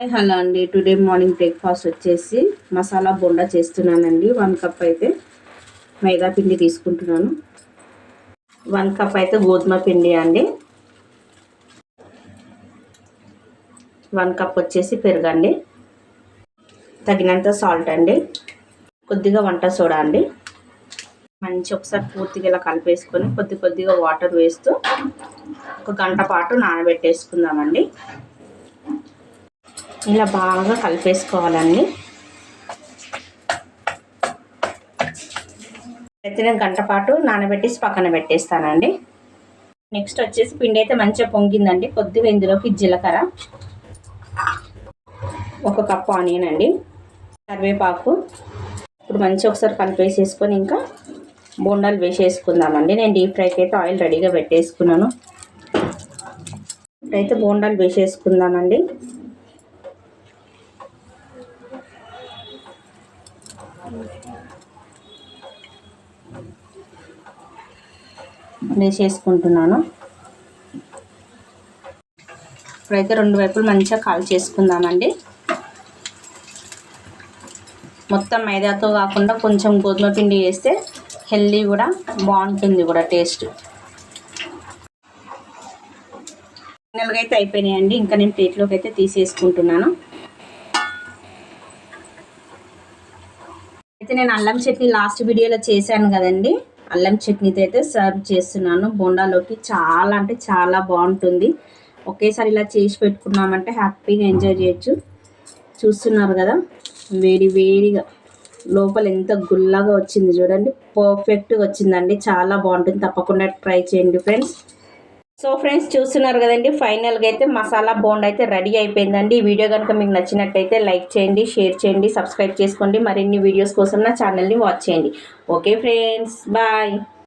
Hello అండి. Today morning breakfast వచ్చేసి మసాలా బోండా చేస్తున్నానండి. వన్ కప్ అయితే మైదా పిండి తీసుకుంటున్నాను. వన్ కప్ అయితే గోధుమ పిండి అండి. వన్ కప్ వచ్చేసి పెరుగండి. తగినంత సాల్ట్ అండి. కొద్దిగా వంట సోడా అండి. మంచి ఒకసారి పూర్తిగా ఇలా కలిపేసుకొని కొద్ది కొద్దిగా వాటర్ వేస్తూ ఒక గంట పాటు నానబెట్టేసుకుందామండి. ఇలా బాగా కలిపేసుకోవాలండి. అయితే గంట పాటు నానబెట్టేసి పక్కన పెట్టేస్తానండి. నెక్స్ట్ వచ్చేసి పిండి అయితే మంచిగా పొంగిందండి. కొద్దిగా ఇందులోకి జీలకర్ర ఒక కప్పు ఆనియన్ అండి కరివేపాకు. ఇప్పుడు మంచిగా ఒకసారి కలిపేసేసుకొని ఇంకా బోండాలు వేసేసుకుందామండి. నేను డీప్ ఫ్రైకి అయితే ఆయిల్ రెడీగా పెట్టేసుకున్నాను. అయితే బోండాలు వేసేసుకుందామండి. వేసేసుకుంటున్నాను ఇప్పుడైతే రెండు వైపులు మంచిగా కాల్ చేసుకుందామండి. మొత్తం మైదాతో కాకుండా కొంచెం గోధుమ పిండి వేస్తే హెల్దీ కూడా బాగుంటుంది కూడా టేస్ట్. ఫైనల్గా అయితే అయిపోయినాయండి. ఇంకా నేను ప్లేట్లోకి అయితే తీసేసుకుంటున్నాను. అయితే నేను అల్లం చట్నీ లాస్ట్ వీడియోలో చేశాను కదండి. అల్లం చట్నీతో అయితే సర్వ్ చేస్తున్నాను. బోండాలోకి చాలా అంటే చాలా బాగుంటుంది. ఒకేసారి ఇలా చేసి పెట్టుకున్నామంటే హ్యాపీగా ఎంజాయ్ చేయొచ్చు. చూస్తున్నారు కదా? వేడి వేడిగా. లోపల ఎంత గుల్లగా వచ్చింది చూడండి. పర్ఫెక్ట్గా వచ్చిందండి. చాలా బాగుంటుంది. తప్పకుండా ట్రై చేయండి ఫ్రెండ్స్. సో ఫ్రెండ్స్ చూస్తున్నారు కదండి ఫైనల్గా అయితే మసాలా బోండ్ అయితే రెడీ అయిపోయిందండి. ఈ వీడియో కనుక మీకు నచ్చినట్టయితే లైక్ చేయండి షేర్ చేయండి సబ్స్క్రైబ్ చేసుకోండి. మరిన్ని వీడియోస్ కోసం నా ఛానల్ని వాచ్ చేయండి. Okay friends bye